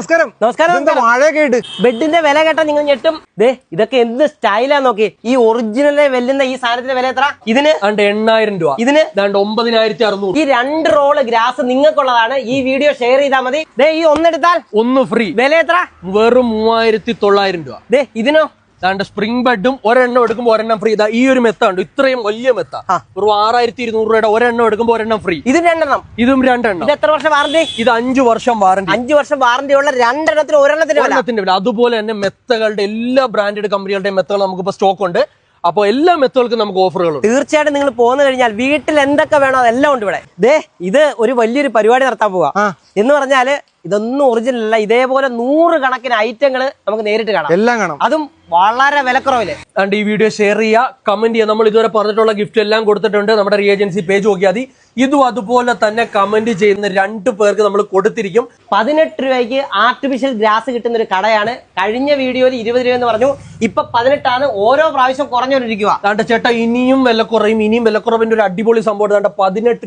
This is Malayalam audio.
നമസ്കാരം. നമസ്കാരം, ആയിട്ട് ബെഡിന്റെ വില കേട്ടാ നിങ്ങൾ ഞെട്ടും. ദേ ഇതൊക്കെ എന്ത് സ്റ്റൈലാ നോക്കി ഈ ഒറിജിനലെ വെല്ലുന്ന ഈ സാധനത്തിന്റെ വില എത്ര ഇതിന് രണ്ട് എണ്ണായിരം രൂപ. ഇതിന് രണ്ട് ഒമ്പതിനായിരത്തി അറുന്നൂറ് ഈ രണ്ട് റോൾ ഗ്രാസ് നിങ്ങൾക്കുള്ളതാണ്. ഈ വീഡിയോ ഷെയർ ചെയ്താൽ മതി. ദേ ഈ ഒന്നെടുത്താൽ ഒന്ന് ഫ്രീ വില എത്ര വെറും മൂവായിരത്തി തൊള്ളായിരം രൂപ. ദേ ഇതിനോ? ദാണ്ട് സ്പ്രിംഗ് ബെഡും ഒരെണ്ണം എടുക്കുമ്പോൾ ഒരെണ്ണം ഫ്രീ ഇതാ ഈ ഒരു മെത്ത ഉണ്ട് ഇത്രയും വലിയ മെത്ത. ഒരു ആറായിരത്തി ഇരുന്നൂറ് രൂപയുടെ ഒരെണ്ണം എടുക്കുമ്പോൾ ഒരെണ്ണം ഫ്രീ ഇത് രണ്ടെണ്ണം. ഇതും രണ്ടെണ്ണം. ഇത് എത്ര വർഷം വാറന്റി ഇത് അഞ്ചു വർഷം വാറന്റി അഞ്ചു വർഷം വാറന്റി ഉള്ള രണ്ടെണ്ണത്തിന് ഒരെണ്ണത്തിന് വില. ഒരെണ്ണത്തിന്റെ വില. അതുപോലെ തന്നെ മെത്തകളുടെ എല്ലാ ബ്രാൻഡഡ് കമ്പനികളുടെയും മെത്തകൾ നമുക്കിപ്പോ സ്റ്റോക്ക് ഉണ്ട്. അപ്പോൾ എല്ലാ മെത്തുകൾക്കും നമുക്ക് ഓഫറുകളുണ്ട് തീർച്ചയായിട്ടും നിങ്ങൾ പോന്നു കഴിഞ്ഞാൽ വീട്ടിൽ എന്തൊക്കെ വേണോ അതെല്ലാം ഉണ്ട് ഇവിടെ. ദേ ഇത് ഒരു വലിയൊരു പരിപാടി നടത്താൻ പോവാ. എന്ന് പറഞ്ഞാൽ ഇതൊന്നും ഒറിജിനൽ അല്ല. ഇതേപോലെ നൂറ് കണക്കിന് ഐറ്റങ്ങൾ നമുക്ക് നേരിട്ട് കാണാം. എല്ലാം കാണാം. അതും വളരെ വിലക്കുറവിൽ. അതുകൊണ്ട് ഈ വീഡിയോ ഷെയർ ചെയ്യുക കമന്റ് ചെയ്യുക. നമ്മൾ ഇതുവരെ പറഞ്ഞിട്ടുള്ള ഗിഫ്റ്റ് എല്ലാം കൊടുത്തിട്ടുണ്ട്. നമ്മുടെ ഏജൻസി പേജ് നോക്കിയാൽ മതി. ഇതും അതുപോലെ തന്നെ കമന്റ് ചെയ്യുന്ന രണ്ട് പേർക്ക് നമ്മൾ കൊടുത്തിരിക്കും. പതിനെട്ട് രൂപയ്ക്ക് ആർട്ടിഫിഷ്യൽ ഗ്രാസ് കിട്ടുന്ന ഒരു കടയാണ്. കഴിഞ്ഞ വീഡിയോയിൽ ഇരുപത് രൂപ എന്ന് പറഞ്ഞു. ഇപ്പൊ പതിനെട്ടാണ്. ഓരോ പ്രാവശ്യം കുറഞ്ഞുകൊണ്ടിരിക്കുക കണ്ട ചേട്ടാ ഇനിയും വിലക്കുറയും. ഇനിയും വിലക്കുറവിന്റെ ഒരു അടിപൊളി സംഭവം ദാണ്ട പതിനെട്ട്